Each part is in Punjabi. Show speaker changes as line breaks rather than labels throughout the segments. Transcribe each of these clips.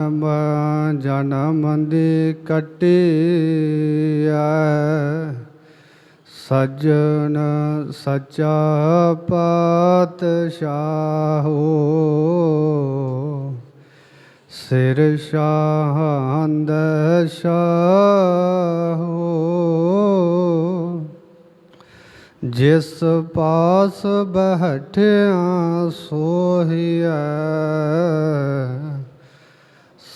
ਜਨਮ ਜਨਮ ਦੀ ਕਟਿਆ। ਸੱਜਣ ਸੱਚਾ ਪਾਤਸ਼ਾਹੋ ਸਿਰ ਸ਼ਾਹੰਦ ਸ਼ਾਹੋ। ਜਿਸ ਪਾਸ ਬਹਿਠਿਆ ਸੋਹਿਆ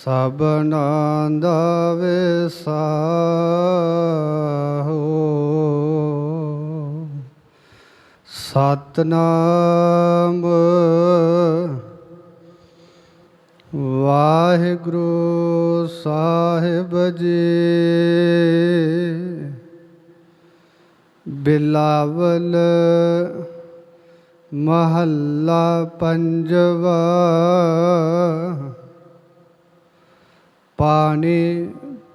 ਸਭਨਾਂ ਦਾ ਵਿਸਾਹੋ। ਸਤਨਾਮ ਵਾਹਿਗੁਰੂ ਸਾਹਿਬ ਜੀ। ਬਿਲਾਵਲ ਮਹੱਲਾ ਪੰਜਵਾ। ਪਾਣੀ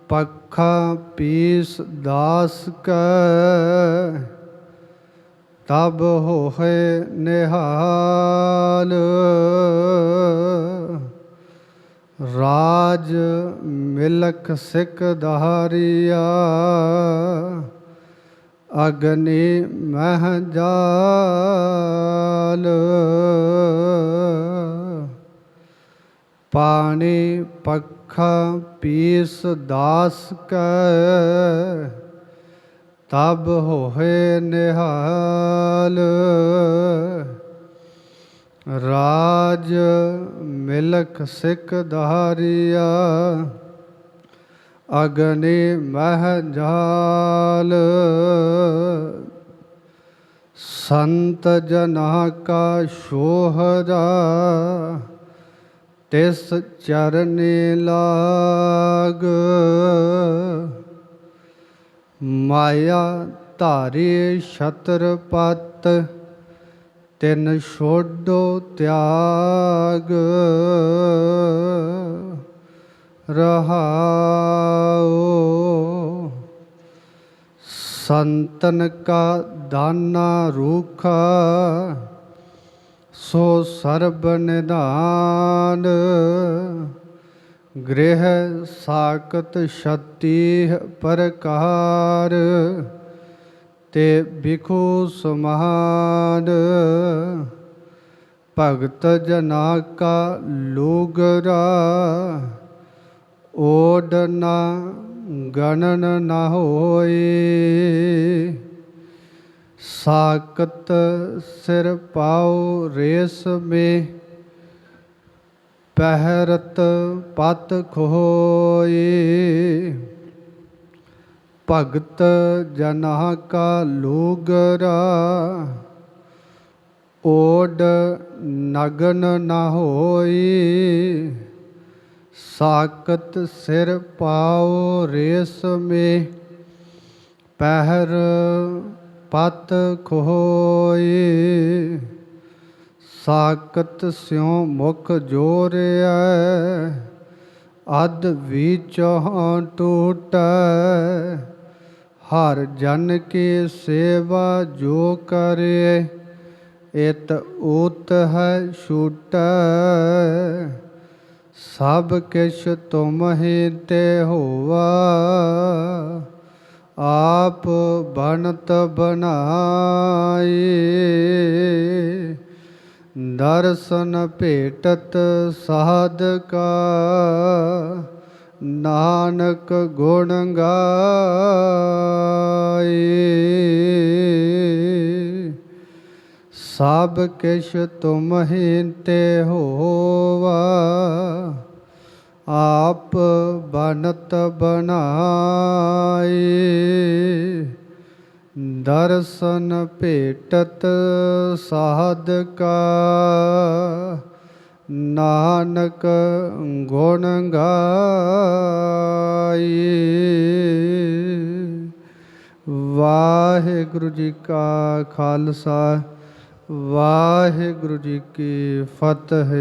ਪੱਖਾ ਪੀਸ ਦਾਸ ਕੈ, ਤਬ ਹੋਏ ਨਿਹਾਲ। ਰਾਜ ਮਿਲਕ ਸਿਕ ਦਹਾਰੀਆ, ਅਗਨੀ ਮਹਿ ਜਾਲ। ਪਾਣੀ ਪੱਖਾ ਪੀਸ ਦਾਸ ਕੈ, ਤਬ ਹੋਏ ਨਿਹਾਲ। ਰਾਜ ਮਿਲਕ ਸਿੱਖ ਦਹਾਰੀਆ ਅਗਨੀ ਮਹਿ ਜਾਲ। ਸੰਤ ਜਨਾ ਕਾ ਸ਼ੋਹਰਾ ਤਿਸ ਚਰਨੇ ਲਾਗ। ਮਾਇਆ ਧਾਰੇ ਛਤਰਪਤ ਤਿਨ ਛੋਡੋ ਤਿਆਗ। ਰਹਾਉ ਸੰਤਨ ਕਾ ਦਾਨਾ ਰੂਖਾ। ਸੋ ਸਰਬ ਨਿਧਾਨ, ਗ੍ਰਹਿ ਸਾਕਤ ਛਤੀ ਪ੍ਰਕਾਰ, ਤੇ ਬਿਖੂ ਸਮਾਨ, ਭਗਤ ਜਨਾ ਕਾ ਲੋਗਰਾ, ਓਡ ਨਾ ਗਣਨ ਨਾ ਹੋਏ। ਸਾਕਤ ਸਿਰ ਪਾਉ ਰੇਸ ਮੇ, ਪਹਿਰਤ ਪਤ ਖੋਏ। ਭਗਤ ਜਨਾ ਕਾ ਲੋਗਰਾ, ਓਡ ਨਗਨ ਨਾ ਹੋਈ। ਸਾਕਤ ਸਿਰ ਪਾਉ ਰੇਸ ਮੇ, ਪਹਿਰ ਪਤ ਖੋਏ ਸਾਕਤ ਸਿਉ ਮੁਖ ਜੋਰਿਆ ਅਦ ਵਿਚੋਂ ਟੂਟੈ। ਹਰ ਜਨ ਕੀ ਸੇਵਾ ਜੋ ਕਰੇ, ਇਤ ਉਤ ਹੈ ਛੂਟੈ। ਸਭ ਕਿਛ ਤੁਮ ਹੀ ਤੇ ਹੋਵਾ। ਆਪ ਬਣਤ ਬਨਾਈ ਦਰਸ਼ਨ ਭੇਟਤ ਸਾਧਕਾ ਨਾਨਕ ਗੁਣ ਗਾਏ ਸਭ ਕਿਛ ਤੁਮ ਤੇ ਹੋਵਾ। ਆਪ ਬਨਤ ਬਨਾਈ ਦਰਸ਼ਨ ਭੇਟਤ ਸਾਧਕਾ ਨਾਨਕ ਗੁਣ ਗਾਈ ਵਾਹਿਗੁਰੂ ਜੀ ਕਾ ਖਾਲਸਾ, ਵਾਹਿਗੁਰੂ ਜੀ ਕੀ ਫਤਿਹ।